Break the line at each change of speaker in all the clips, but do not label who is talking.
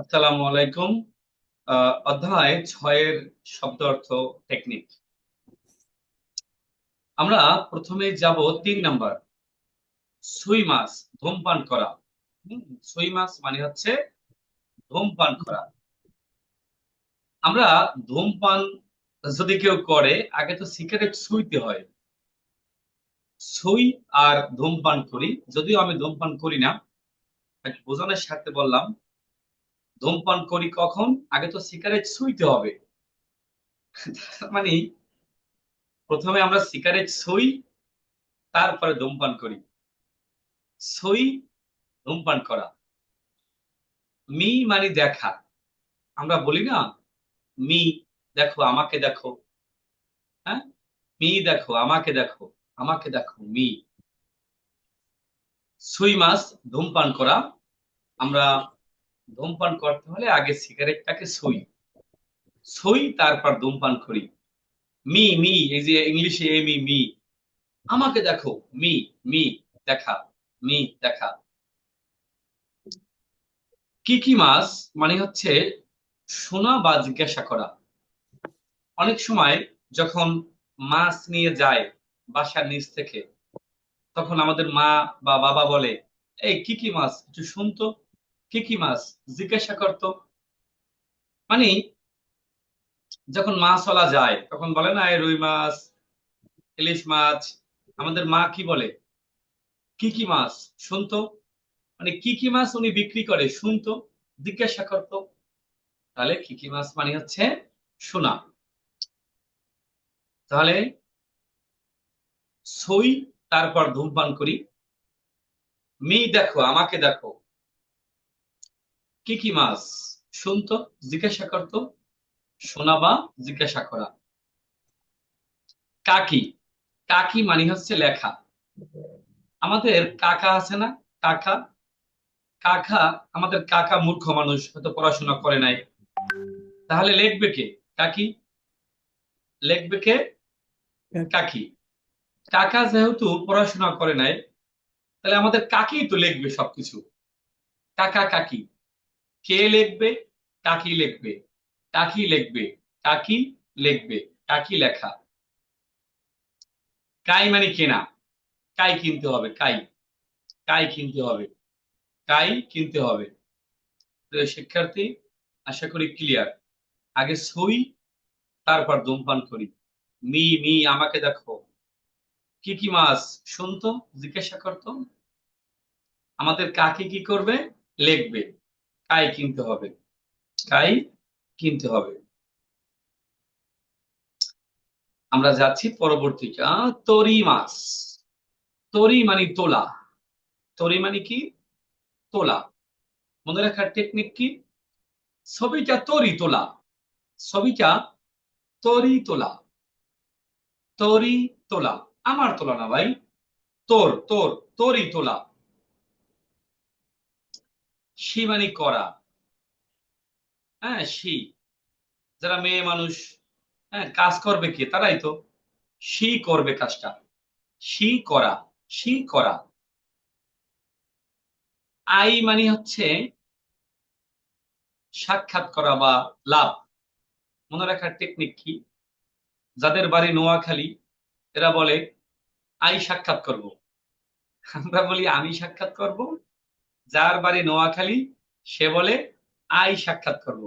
আসসালামু আলাইকুম। অধ্যায় ছয়ের শব্দ অর্থ টেকনিক। আমরা প্রথমে যাব তিন নাম্বার। সুই মাছ, ধূমপান করা। সুই মানে হচ্ছে ধূমপান করা। আমরা ধূমপান যদি কেউ করে, আগে তো সিগারেট সুইতে হয়। সুই আর ধূমপান করি। যদিও আমি ধূমপান করি না বোঝানোর সাথে বললাম ধূমপান করি কখন? আগে তো সিগারেট সুইতে হবে। মানে প্রথমে আমরা সিগারেট সই তারপরে ধূমপান করি। সই ধূমপান করা। মি মানে দেখা। আমরা বলি না, মি দেখো, আমাকে দেখো। হ্যাঁ? মি দেখো, আমাকে দেখো আমাকে দেখো, মি। সুই মাস, ধূমপান করা। আমরা ধূমপান করতে হলে আগে সিগারেটটাকে সই সই তারপর ধূমপান করি। মি মি, এই যে ইংলিশে এমি মি আমাকে দেখো, মি মি, দেখা মি, দেখা। কি কি মাস মানে হচ্ছে শোনা বা জিজ্ঞাসা করা। অনেক সময় যখন মাছ নিয়ে যায় বাসার নিচ থেকে, তখন আমাদের মা বা বাবা বলে, এই, কি কি মাছ? একটু শুনতো কি কি মাছ? জিজ্ঞাসা করতো। মানে যখন মাছওয়ালা যায়, তখন বলে না রুই মাছ, ইলিশ মাছ, আমাদের মা কি বলে? কি কি মাছ? শুনতো। মানে কি কি মাছ উনি বিক্রি করে? শুনতো, জিজ্ঞাসা করতো। তাহলে কি কি মাছ মানে হচ্ছে শোনা তাহলে সই, তারপর ধূমপান করি। মি দেখো, আমাকে দেখো। কি কি মাছ? শুনতো, জিজ্ঞাসা করতো। শোনা বা জিজ্ঞাসা করা। কাকি। কাকি মানে হচ্ছে লেখা। আমাদের কাকা আছে না? কাকা? কাকা, আমাদের কাকা মূর্খ মানুষ, হয়তো পড়াশোনা করে নাই। তাহলে লিখবে কে? কাকি? লিখবে কে? কাকি। কাকা যেহেতু পড়াশোনা করে নাই, তাহলে আমাদের কাকি তো লিখবে সবকিছু। কাকা, কাকি। কে লিখবে? কাকি লিখবে। কাকি লিখবে। কাকি লিখবে। কাকি লেখা। কাই মানে কেনা। কাই কিনতে হবে। কাই। কাই কিনতে হবে। কাই কিনতে হবে। শিক্ষার্থী, আশা করি ক্লিয়ার আগে সই, তারপর ধূমপান করি। মি মি, আমাকে দেখো। কি কি মাছ? শুনতো? জিজ্ঞাসা করতো? আমাদের কাকে কি করবে? লিখবে। কাই কিনতে হবে। কাই কিনতে হবে। আমরা যাচ্ছি পরবর্তী তরি মাছ। তরি মানে তোলা। তরি মানে কি? তোলা। মনে রাখার টেকনিক কি? ছবিটা তরি তোলা। ছবিটা তরি তোলা। তরি তোলা। আমার তোলা না ভাই। তোর তোর, তরি তোলা। সি মানে করা। হ্যাঁ সি যারা মেয়ে মানুষ হ্যাঁ কাজ করবে কে? তারাই তো। সি করবে কাজটা। সি করা। সি করা। আই মানে হচ্ছে সাক্ষাৎ করা বা লাভ। মনে রাখার টেকনিক কি? যাদের বাড়ি নোয়াখালী, এরা বলে, আই সাক্ষাৎ করব। আমরা বলি, আমি সাক্ষাৎ করব? যার বাড়ি নোয়াখালী, সে বলে, আই সাক্ষাৎ করব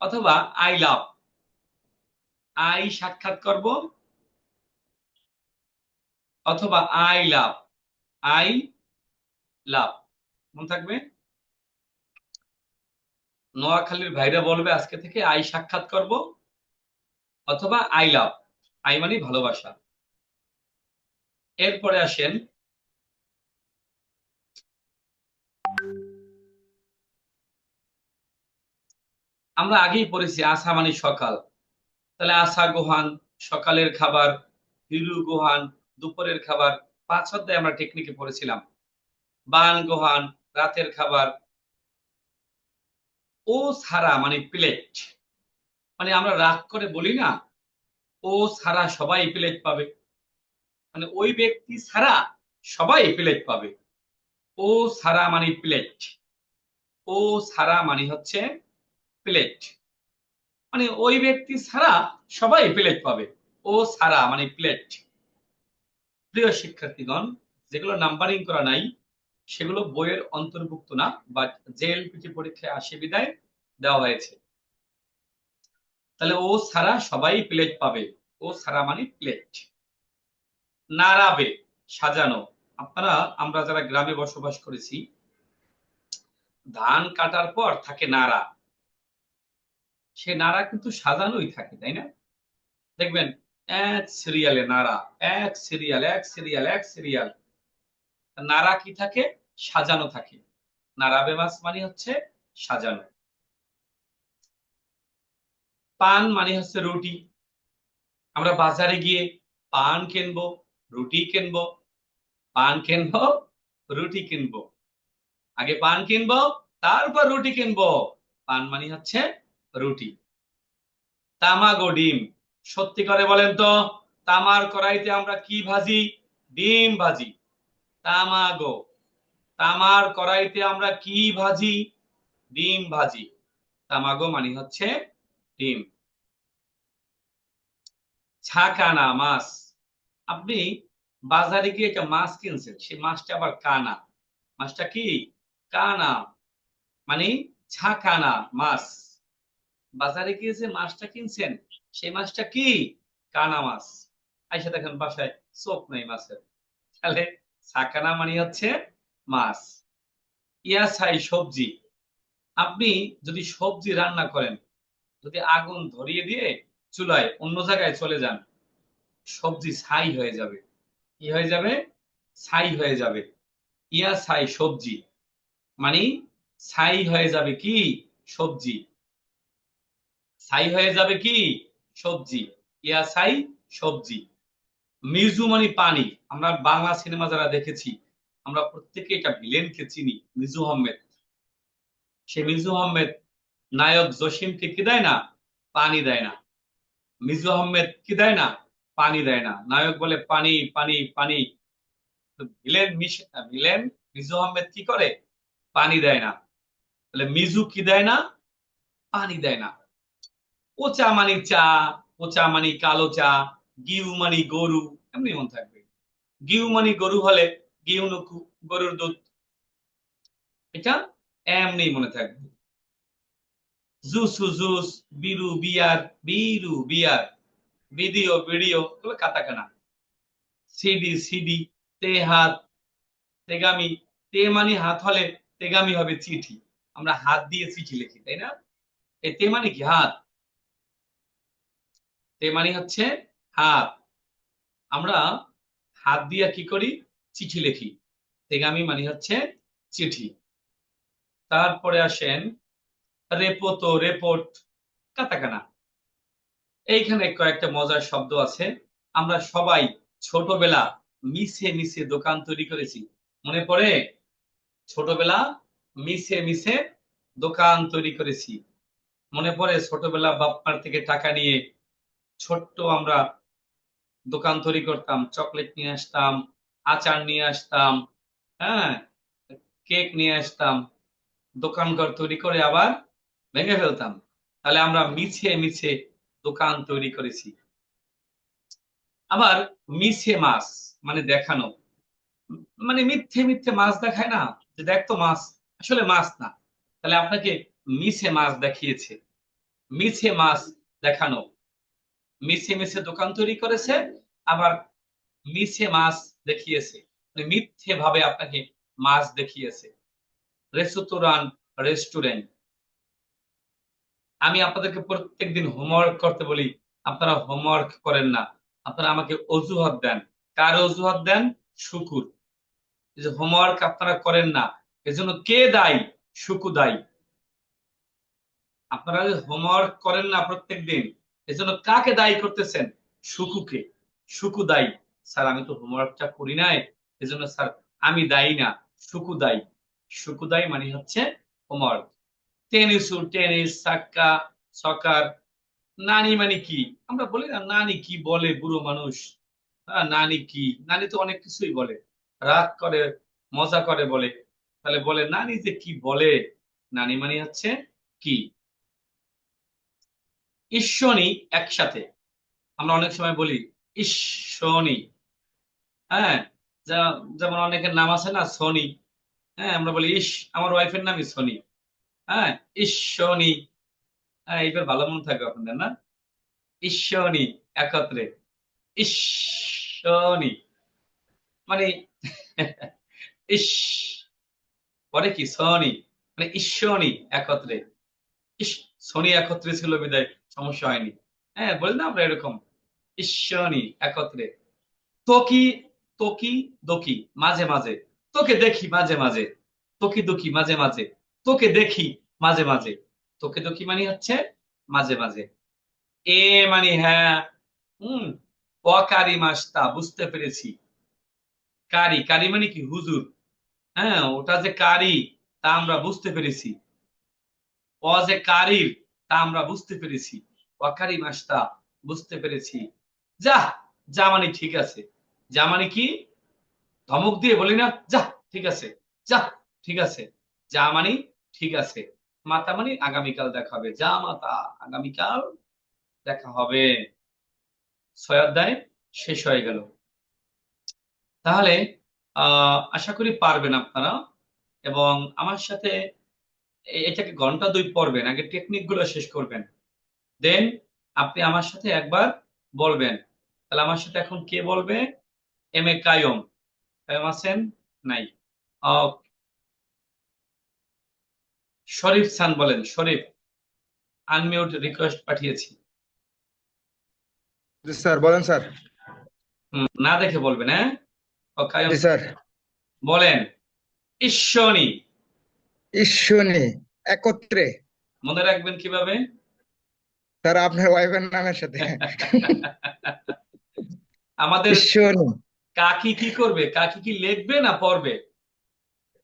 অথবা, আই লাভ আই সাক্ষাৎ করব অথবা, আই লাভ আই লাভ মনে থাকবে? নোয়াখালীর ভাইরা বলবে, আজকে থেকে আই সাক্ষাৎ করব অথবা, আই লাভ আই মানে ভালোবাসা। এরপরে আসেন আমরা আগেই পড়েছি আসা মানে সকাল। তাহলে আসা গোহান, সকালের খাবার, হিরু, গোহান, দুপুরের খাবার, পাঁচ অধ্যায় আমরা টেকনিকে পড়েছিলাম। বান, গোহান, রাতের খাবার, ও সারা মানে প্লেট মানে আমরা রাগ করে বলি না, ও সারা সবাই প্লেট পাবে। মানে ওই ব্যক্তি সারা সবাই প্লেট পাবে। ও সারা মানে প্লেট ও সারা মানে হচ্ছে প্লেট মানে ওই ব্যক্তি ছাড়া সবাই প্লেট পাবে। ও ছাড়া মানে প্লেট প্রিয় শিক্ষার্থীগণ, যেগুলো নাম্বারিং করা নাই, সেগুলো বইয়ের অন্তর্ভুক্ত না বাট জেএলপিটি পরীক্ষায় আসে বিদায় দেওয়া হয়েছে। তাহলে ও ছাড়া সবাই প্লেট পাবে। ও ছাড়া মানে প্লেট নাড়াবে, সাজানো। আপনারা, আমরা যারা গ্রামে বসবাস করেছি, ধান কাটার পর থাকে নাড়া। সে নাড়া কিন্তু সাজানোই থাকে, তাই না? দেখবেন, এক সিরিয়ালে নাড়া এক সিরিয়াল এক সিরিয়াল এক সিরিয়াল নাড়া কি থাকে? সাজানো থাকে। নাড়াবে মাছ মানে হচ্ছে সাজানো। পান মানে হচ্ছে রুটি। আমরা বাজারে গিয়ে পান কিনবো, রুটি কিনবো, পান কিনবো, রুটি কিনবো। আগে পান কিনবো, তারপর রুটি কিনবো। পান মানে হচ্ছে রুটি। তামাগো ডিম সত্যি করে বলেন তো, তামার কড়াইতে আমরা কি ভাজি? ডিম ভাজি। তামাগো। তামার কড়াইতে আমরা কি ভাজি? ডিম ভাজি। তামাগো মানে হচ্ছে ডিম। ছাকানা মাছ। আপনি বাজারে গিয়ে একটা মাছ কিনছেন, সেই মাছটা আবার কানা। মাছটা কি? কানা। মানে ছাকানা মাছ। বাজারে গিয়ে যে মাছটা কিনছেন, সেই মাছটা কি? কানা মাছ। আইসা দেখেন বাসায় চোখ নেই মাছের। তাহলে ছাকানা মানে হচ্ছে মাছ। ইয়াসাই সবজি। আপনি যদি সবজি রান্না করেন, যদি আগুন ধরিয়ে দিয়ে চুলায় অন্য জায়গায় চলে যান, সবজি ছাই হয়ে যাবে। কি হয়ে যাবে? ছাই হয়ে যাবে। ইয়া ছাই সবজি। মানে ছাই হয়ে যাবে কি? সবজি। ছাই হয়ে যাবে কি? সবজি। ইয়া ছাই, সবজি। মিজু মানে পানি। আমরা বাংলা সিনেমা যারা দেখেছি, আমরা প্রত্যেকে এটা ভিলেনকে চিনি, মিজু আহমেদ। সে মিজু আহমেদ নায়ক জসিমকে কি দেয় না? পানি দেয় না। মিজু আহমেদ কি দেয় না? পানি দেয় না। নায়ক বলে পানি পানি পানি। ভিলেন ভিলেন মিজু আহমেদ কি করে? পানি দেয় না। তাহলে মিজু কি দেয় না? পানি দেয় না। ওচা মানি চা ওচা মানি কালো চা, গিউ মানি গরু, এমনি মন থাকবে। গিউ মানি গরু হলে গিউ নকু, গরুর দুধ, এটা এমনি মনে থাকবে। জুসু বিরু বিয়ার বিরু বিয়ার, ভিডিও ভিডিও, এগুলো কাটাকানা সিডি সিডি, তে হাত, তেগামি, তে মানে হাত হলে তেগামি হবে চিঠি। আমরা হাত দিয়ে চিঠি লিখি, তাই না? এই তে মানে কি? হাত। তে মানে হচ্ছে হাত। আমরা হাত দিয়ে কি করি? চিঠি লিখি। তেগামি মানে হচ্ছে চিঠি। তারপরে আসেন রেপোতো রেপোর্ট কাতাকানা। এইখানে কয়েকটা মজার শব্দ আছে। আমরা সবাই ছোটবেলা মিশে মিশে দোকান তৈরি করেছি। মনে পড়ে? ছোটবেলা মিশে মিশে দোকান তৈরি করেছি। মনে পড়ে? ছোটবেলা বাপ্পার থেকে টাকা নিয়ে ছোট্ট আমরা দোকান তৈরি করতাম, চকলেট নিয়ে আসতাম, আচার নিয়ে আসতাম হ্যাঁ কেক নিয়ে আসতাম, দোকান ঘর তৈরি করে আবার ভেঙে ফেলতাম। তাহলে আমরা মিছে মিছে দোকান তৈরি করেছি। আবার মিছে মাছ মানে দেখানো। মানে মিথ্যে মিথ্যে মাছ দেখায় না, যে দেখতো মাছ, আসলে মাছ না। তাহলে আপনাকে মিছে মাছ দেখিয়েছে, মিছে মাছ দেখানো। মিছে মিছে দোকান তৈরি করেছে, আবার মিছে মাছ দেখিয়েছে। মানে মিথ্যে ভাবে আপনাকে মাছ দেখিয়েছে। রেস্তোরাঁ, রেস্টুরেন্ট। আমি আপনাদেরকে প্রত্যেকদিন হোমওয়ার্ক করতে বলি, আপনারা হোমওয়ার্ক করেন না। আপনারা আমাকে অজুহাত দেন। কার অজুহাত দেন? শুকুর। যে হোমওয়ার্ক আপনারা করেন না, এজন্য কে দায়ী? শুকু দায়ী। আপনারা হোমওয়ার্ক করেন না প্রত্যেক দিন এজন্য কাকে দায়ী করতেছেন? শুকুকে শুকু দায়ী। স্যার, আমি তো হোমওয়ার্কটা করি নাই, এজন্য স্যার, আমি দায়ী না। শুকু দায়ী। শুকু দায়ী মানে হচ্ছে হোমওয়ার্ক টেনিসু, টেনিস, সাক্কা, সকার, নানি মানে কি? আমরা বলি না, নানি কি বলে বুড়ো মানুষ? নানি কি? নানি তো অনেক কিছুই বলে। রাগ করে, মজা করে বলে। তাহলে বলে, নানি যে কি বলে? নানি মানে হচ্ছে কি? ঈশ্বনী একসাথে। আমরা অনেক সময় বলি ঈশ্বনী হ্যাঁ যেমন অনেকের নাম আছে না, সনি। হ্যাঁ আমরা বলি, ইস, আমার ওয়াইফের নামই সনি। হ্যাঁ ঈশ্বনী হ্যাঁ এইবার ভালো মনে থাকবে আপনাদের, না? ঈশ্বনী একত্রে। ঈশ্বনী মানে ইস, পরে কি? সনি। মানে ঈশ্বনী একত্রে। ইস শনি একত্রে ছিল বিদায়। সমস্যা হয়নি। হ্যাঁ বলি না আমরা এরকম। ঈশ্বনী একত্রে। তোকি তোকি, দকি, মাঝে মাঝে। তোকে দেখি, মাঝে মাঝে। তোকি, দুকি, মাঝে মাঝে। তোকে দেখি, মাঝে মাঝে। তোকে দকি মানে হচ্ছে মাঝে মাঝে। এ মানে হ্যাঁ। হুম, অকারি মাস্তা, বুঝতে পেরেছি। কারি কারি মানে কি? হুজুর। হ্যাঁ ওটা যে কারি, তা আমরা বুঝতে পেরেছি। অ যে কারির তা আমরা বুঝতে পেরেছি। ওয়াকারি মাস্তা বুঝতে পেরেছি। যা যা মানে ঠিক আছে। যা মানে কি? ধমক দিয়ে বলি না, যা, ঠিক আছে, যা, ঠিক আছে। যা মানে ঠিক আছে। মাতা মানে আগামীকাল দেখা হবে। যা মাতা, আগামীকাল দেখা হবে। ছয় শেষ হয়ে গেল। তাহলে আশা করি পারবেন আপনারা। এবং আমার সাথে এটাকে ঘণ্টা দুই পড়বেন আগে টেকনিকগুলো শেষ করবেন। দেন আপনি আমার সাথে একবার বলবেন তাহলে আমার সাথে এখন কে বলবে? এম এ কায়ম কায়ম আছেন? নাই। শরীফ খান বলেন শরীফ আনমিউট রিকোয়েস্ট পাঠিয়েছি।
স্যার বলেন স্যার।
না দেখে বলবেন হ্যাঁ? ও কায়ম
স্যার।
বলেন ঈশ্বনী
ঈশ্বনী একত্রে।
মনে রাখবেন কীভাবে?
স্যার আপনার ওয়াইফের নামের সাথে।
আমাদের
ঈশ্বনী
কাকি কি করবে? কাকি কি লিখবে না পড়বে?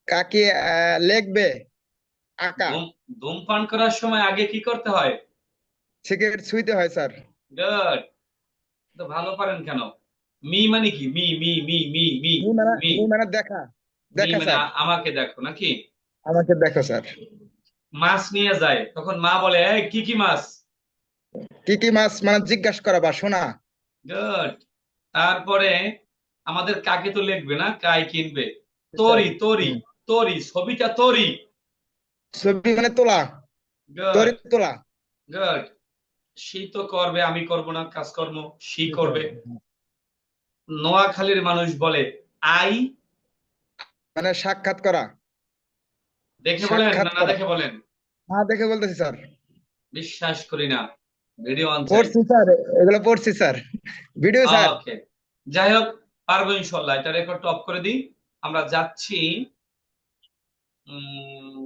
কাকে লিখবে আঁকা।
ধূমপান করার সময় আগে কি করতে হয়?
সিগারেট ছুঁইতে হয় স্যার।
গুড তো ভালো পারেন কেন? মি মানে কি? মি মি মি মি মি
মি মানে মানে দেখা। দেখা
মানে আমাকে দেখো নাকি?
আমাকে দেখো স্যার।
মাছ নিয়ে যায়। তখন মা বলে এই কি কি মাছ?
কি কি মাছ? মানে জিজ্ঞাসা করা বা শোনা।
গুড তারপরে আমাদের কাকে তো লিখবে না কাই কিনবে। তরি তরি। তরি ছবিটা তরি।
ছবি মানে তোলা। তরি তোলা।
গুড সে তো করবে আমি করব না কাজকর্ম সে করবে। নোয়াখালীর মানুষ বলে আই
মানে সাক্ষাৎ করা।
দেখে বলেন না। দেখে বলেন।
না দেখে বলতেছি স্যার।
বিশ্বাস করি না। ভিডিও অন
পড়ছি স্যার। এগুলো পড়ছি স্যার। Video sir.
ওকে যাই হোক পারব ইনশাআল্লাহ এটা রেকর্ড টপ করে দিই। আমরা যাচ্ছি উম